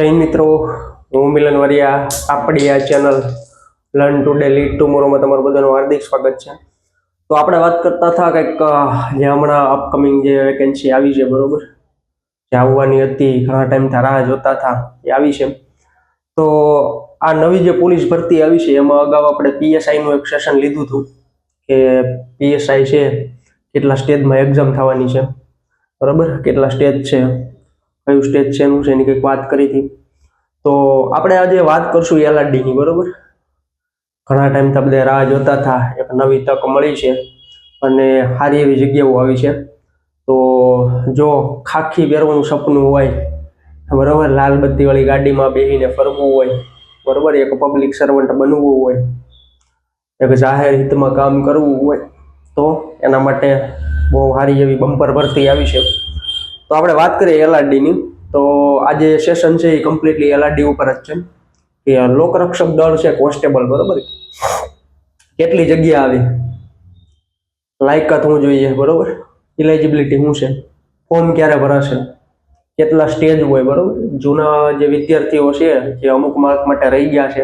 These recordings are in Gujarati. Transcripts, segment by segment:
હિન્દ મિત્રો, હું મિલન વરિયા, આપણી આ ચેનલ લર્ન ટુ ડેલી ટુમોરોમાં તમારું બધાનું હાર્દિક સ્વાગત છે. તો આપણે વાત કરતા હતા કંઈક જે હમણાં અપકમિંગ જે વેકેન્સી આવી છે, બરોબર? જે આવવાની હતી, ઘણા ટાઈમથી રાહ જોતા હતા, એ આવી છે. તો આ નવી જે પોલીસ ભરતી આવી છે, એમાં અગાઉ આપણે પીએસઆઈનું એક સેશન લીધું હતું, કે પીએસઆઈ છે, કેટલા સ્ટેજમાં એક્ઝામ થવાની છે, બરાબર? કેટલા સ્ટેજ છે કયું સ્ટેજ છે એનું છે એની કંઈક વાત કરી હતી. તો આપણે આજે વાત કરશું એલઆરડીની બરોબર? ઘણા ટાઈમથી બધા રાહ જોતા હતા, એક નવી તક મળી છે અને સારી એવી જગ્યાઓ આવી છે. તો જો ખાખી પહેરવાનું સપનું હોય, બરોબર? લાલ બત્તીવાળી ગાડીમાં બેસીને ફરવું હોય, બરોબર? એક પબ્લિક સર્વન્ટ બનવું હોય, એક જાહેર હિતમાં કામ કરવું હોય, તો એના માટે બહુ સારી એવી બમ્પર ભરતી આવી છે. તો આપણે વાત કરીએ એલઆરડીની તો આજે સેશન છે એ કમ્પ્લીટલી એલઆરડી ઉપર જ છે. કે લોકરક્ષક દળ છે કોન્સ્ટેબલ બરોબર? કેટલી જગ્યા આવી? લાયકાત શું જોઈએ, બરોબર? ઇલિજિબિલિટી શું છે? ફોર્મ ક્યારે ભરાશે? કેટલા સ્ટેજ હોય, બરોબર? જૂના જે વિદ્યાર્થીઓ છે, જે અમુક માર્ક માટે રહી ગયા છે,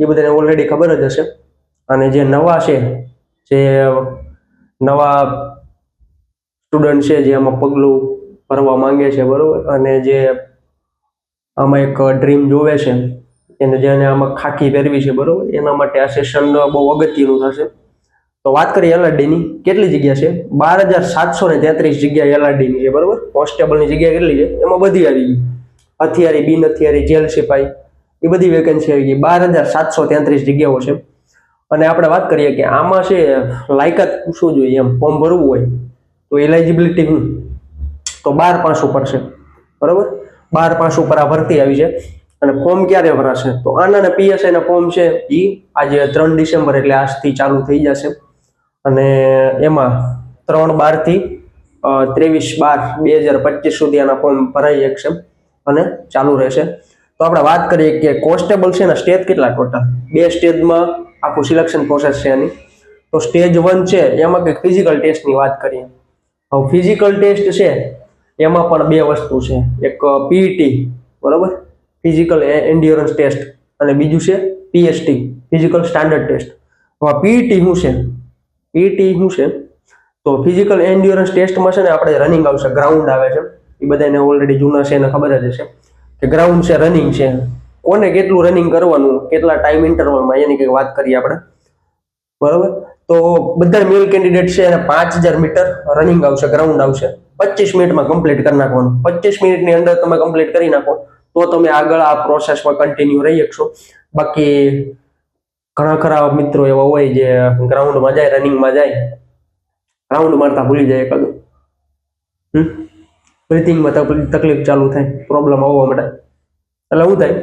એ બધાને ઓલરેડી ખબર જ હશે. અને જે નવા છે, જે નવા સ્ટુડન્ટ છે જે આમાં પગલું ભરવા માંગે છે, બરોબર? અને જે આમાં એક ડ્રીમ જોવે છે, એને જેને આમાં ખાખી પહેરવી છે, બરોબર? એના માટે આ સેશન બહુ અગત્યનું થશે. તો વાત કરીએ એલઆરડીની. કેટલી જગ્યા છે? બાર હજાર સાતસો ને તેત્રીસ જગ્યા એલઆરડીની છે, બરોબર? કોન્સ્ટેબલની જગ્યા કેટલી છે? એમાં બધી આવી ગઈ. હથિયારી, બિન હથિયારી, જેલ સિપાઈ, એ બધી વેકેન્સી આવી ગઈ. બાર હજાર સાતસો તેત્રીસ જગ્યાઓ છે. અને આપણે વાત કરીએ કે આમાં છે, લાયકાત શું જોઈએ? એમ ફોર્મ ભરવું હોય તો એલિજિબિલિટી શું? તો બાર પાસ ઉપર છે. બરોબર? બાર પાસ ઉપર આ ભરતી આવી છે. અને ફોર્મ ક્યારે ભરાશે? તો આના ને પીએસઆઈ ના ફોર્મ છે એ આજે ત્રણ ડિસેમ્બર એટલે આજથી ચાલુ થઈ જશે. અને એમાં ત્રણ બારથી ત્રેવીસ બાર બે હજાર પચીસ સુધી આના ફોર્મ ભરાઈ શકશે અને ચાલુ રહેશે. તો આપણે વાત કરીએ કે કોન્સ્ટેબલ છે ને સ્ટેજ કેટલા ટોટલ? બે સ્ટેજમાં આખું સિલેક્શન પ્રોસેસ છે એની. તો સ્ટેજ વન છે, એમાં કંઈક ફિઝિકલ ટેસ્ટની વાત કરીએ. હવે ફિઝિકલ ટેસ્ટ છે એમાં પણ બે વસ્તુ છે. એક પીઈટી બરાબર? ફિઝિકલ એન્ડ્યોરન્સ ટેસ્ટ અને બીજું છે પીએસટી ફિઝિકલ સ્ટાન્ડર્ડ ટેસ્ટ હવે પીઈટી શું છે? પીઈટી શું છે? તો ફિઝિકલ એન્ડ્યોરન્સ ટેસ્ટમાં છે ને આપણે રનિંગ આવશે ગ્રાઉન્ડ આવે છે. એ બધાને ઓલરેડી જૂના છે એને ખબર જ હશે. કે ગ્રાઉન્ડ છે રનિંગ છે. કોને કેટલું રનિંગ કરવાનું, કેટલા ટાઈમ ઇન્ટરવલમાં એની કંઈક વાત કરીએ આપણે. બરોબર? તો બધા મેલ કેન્ડિડેટ છે, એને પાંચ હજાર મીટર રનિંગ આવશે ગ્રાઉન્ડ આવશે. પચીસ મિનિટમાં કમ્પ્લીટ કરી નાખવાનું. પચીસ મિનિટની અંદર તમે કમ્પ્લીટ કરી નાખો, તો તમે આગળ આ પ્રોસેસમાં કન્ટિન્યુ રહી શકશો. બાકી ઘણા ખરા મિત્રો એવા હોય જે ગ્રાઉન્ડમાં જાય રનિંગમાં જાય. રાઉન્ડ મારતા ભૂલી જાય કદું બ્રિથિંગમાં તકલીફ ચાલુ થાય પ્રોબ્લેમ આવવા માટે. એટલે શું થાય?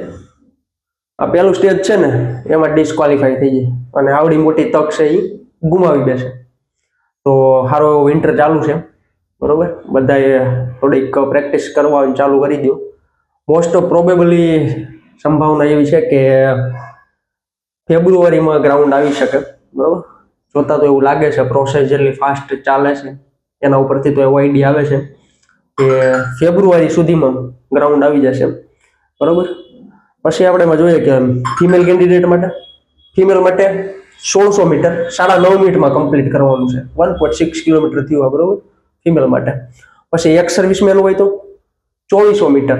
આ પહેલું સ્ટેજ છે ને, એમાં ડિસ્ક્વોલિફાઈ થઈ જાય. અને આવડી મોટી તક છે એ ગુમાવી બેસે. તો સારો એવો વિન્ટર ચાલુ છે. બરોબર? બધાએ થોડીક પ્રેક્ટિસ કરવાનું ચાલુ કરી દો મોસ્ટ ઓફ પ્રોબેબલી સંભાવના એવી છે કે ફેબ્રુઆરીમાં ગ્રાઉન્ડ આવી શકે. બરોબર? જોતા તો એવું લાગે છે પ્રોસેસ જેટલી ફાસ્ટ ચાલે છે, એના ઉપરથી તો એવો આઈડિયા આવે છે કે ફેબ્રુઆરી સુધીમાં ગ્રાઉન્ડ આવી જશે. બરોબર? પછી આપણે એમાં જોઈએ કે ફિમેલ કેન્ડિડેટ માટે. ફિમેલ માટે સોળસો મીટર, સાડા નવ મિનિટમાં કમ્પ્લીટ કરવાનું છે. વન પોઈન્ટ સિક્સ કિલોમીટર થયું બરોબર ફિમેલ માટે. પછી એક સર્વિસમેન હોય તો ચોવીસો મીટર,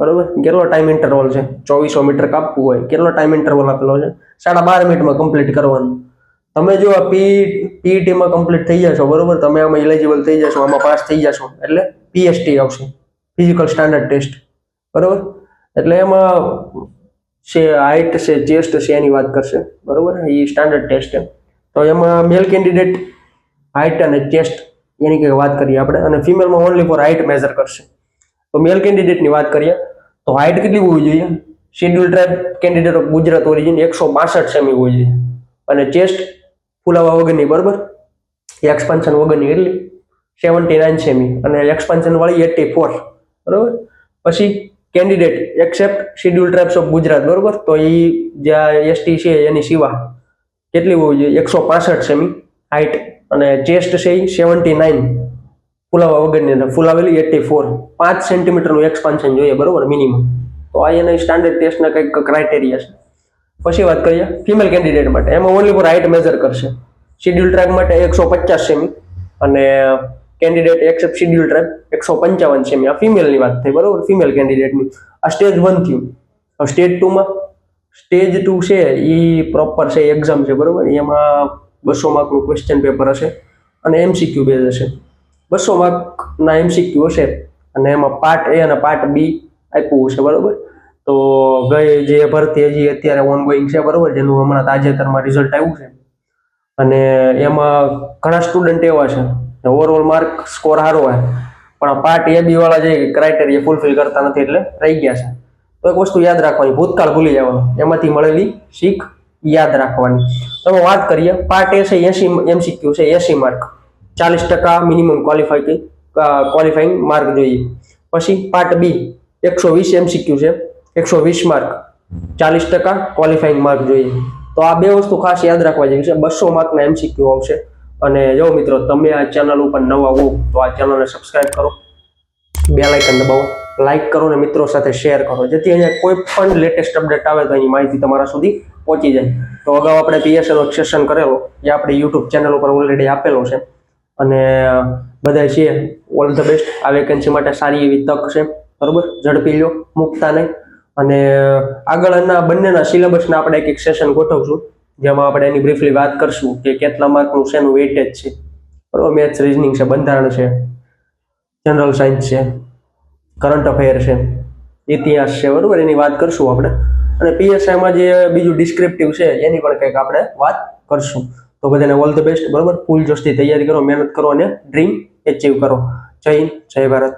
બરોબર? કેટલો ટાઈમ ઇન્ટરવલ છે? ચોવીસો મીટર કાપવું હોય, કેટલો ટાઈમ ઇન્ટરવલ આપેલો છે? સાડા બાર મિનિટમાં કમ્પ્લીટ કરવાનું. તમે જો પી પીઈટીમાં કમ્પ્લીટ થઈ જશો, બરોબર? તમે આમાં ઇલિજિબલ થઈ જશો, આમાં પાસ થઈ જશો, એટલે પીએસટી આવશે ફિઝિકલ સ્ટાન્ડર્ડ ટેસ્ટ બરોબર? એટલે એમાં છે હાઇટ છે ચેસ્ટ છે, એની વાત કરશે. બરોબર? એ સ્ટાન્ડર્ડ ટેસ્ટ છે. તો એમાં મેલ કેન્ડિડેટ હાઇટ અને ચેસ્ટ એની કંઈક વાત કરીએ આપણે. અને ફિમેલમાં ઓનલી ફોર હાઇટ મેઝર કરશે. તો મેલ કેન્ડિડેટની વાત કરીએ. તો હાઇટ કેટલી હોવી જોઈએ? Schedule tribe candidate of Gujarat origin એકસો બાસઠ સેમી હોવી જોઈએ. અને ચેસ્ટ ફુલાવા વગરની, બરોબર? એક્સપાન્શન વગરની એટલી સેવન્ટી નાઇન સેમી અને એક્સપાન્શન વાળી એટી ફોર બરોબર? પછી candidate except schedule tribes of Gujarat, બરોબર? તો એ જ્યાં એસટી છે, એની સિવા. કેટલી હોવી જોઈએ? એકસો પાસઠ સેમી હાઇટ અને ચેસ્ટ છે એ સેવન્ટી નાઇન ફુલાવા વગરની ફુલાવેલી એટી ફોર પાંચ સેન્ટીમીટરનું એક્સપાન્શન જોઈએ, બરોબર? મિનિમમ તો આ એના સ્ટાન્ડર્ડ ટેસ્ટના કંઈક ક્રાઇટેરિયા છે. પછી વાત કરીએ ફિમેલ કેન્ડિડેટ માટે. એમાં ઓનલી ફોર હાઇટ મેજર કરશે. શિડ્યુલ ટ્રેક માટે એકસો પચાસ સેમી અને કેન્ડિડેટ એક્સેપ્ટ શિડ્યુલ ટ્રેક એકસો પંચાવન છે આ ફિમેલની વાત થઈ, બરોબર? ફિમેલ કેન્ડિડેટની આ સ્ટેજ વન થયું. સ્ટેજ ટુમાં સ્ટેજ ટુ છે એ પ્રોપર છે એક્ઝામ છે, બરોબર? એમાં બસો માર્કનું ક્વેશ્ચન પેપર હશે અને એમસીક્યુ બેઝ હશે. બસો માર્કના એમસીક્યુ હશે અને એમાં પાર્ટ એ અને પાર્ટ બી આપ્યું છે બરોબર? તો ગઈ જે ભરતી હજી અત્યારે ઓનગોઈંગ છે, બરોબર? જેનું હમણાં તાજેતરમાં રિઝલ્ટ આવ્યું છે. અને એમાં ઘણા સ્ટુડન્ટ એવા છે. ઓવરઓલ માર્ક સ્કોર સારો હોય. પણ આ પાર્ટ એ બી વાળા જે ક્રાઇટેરિયા ફૂલફિલ કરતા નથી એટલે રહી ગયા છે. તો એક વસ્તુ યાદ રાખવાની, ભૂતકાળ ભૂલી જવાનું. એમાંથી મળેલી શીખ યાદ રાખવાની. તમે વાત કરીએ પાર્ટ એ છે એસી એમસીક્યુ છે એસી માર્ક ચાલીસ ટકા મિનિમમ ક્વોલિફાઈ ક્વોલિફાઈંગ માર્ક જોઈએ. પછી પાર્ટ બી એકસો વીસ એમસીક્યુ છે, એકસો વીસ માર્ક ચાલીસ ટકા ક્વોલિફાઈંગ માર્ક જોઈએ. તો આ બે વસ્તુ ખાસ યાદ રાખવા જેવી છે. બસો માર્કના એમસીક્યુ આવશે. અને જો મિત્રો તમે આ ચેનલ ઉપર નવા હો, તો આ ચેનલને સબસ્ક્રાઇબ કરો. બે લાઇકન દબાવો. લાઈક કરો અને મિત્રો સાથે શેર કરો. જેથી અહીંયા કોઈ પણ લેટેસ્ટ અપડેટ આવે તો એની માહિતી તમારા સુધી પહોંચી જાય. તો અગાઉ આપણે પીએસએલ સેશન કરેલો જે આપણે યુટ્યુબ ચેનલ ઉપર ઓલરેડી આપેલો છે. અને બધા છીએ. ઓલ ધ બેસ્ટ આ વેકેન્સી માટે સારી એવી તક છે. બરોબર? ઝડપી લ્યો. મૂકતા નહીં. અને આગળના બંનેના સિલેબસના આપણે એક એક સેશન ગોઠવશું. જેમાં આપણે એની બ્રીફલી વાત કરશું કે કેટલા માર્કનું શેનું વેઇટેજ છે. બરોબર મેથ્સ રિઝનિંગ છે, બંધારણ છે જનરલ સાયન્સ છે કરંટ અફેર છે, ઇતિહાસ છે, બરાબર, એની વાત કરશું આપણે. અને પીએસઆઈમાં જે બીજું ડિસ્ક્રિપ્ટિવ છે, એની પણ કંઈક આપણે વાત કરશું. તો બધાને ઓલ ધ બેસ્ટ બરાબર? ફૂલ જોશથી તૈયારી કરો, મહેનત કરો અને ડ્રીમ એચીવ કરો. જય હિન્દ, જય ભારત.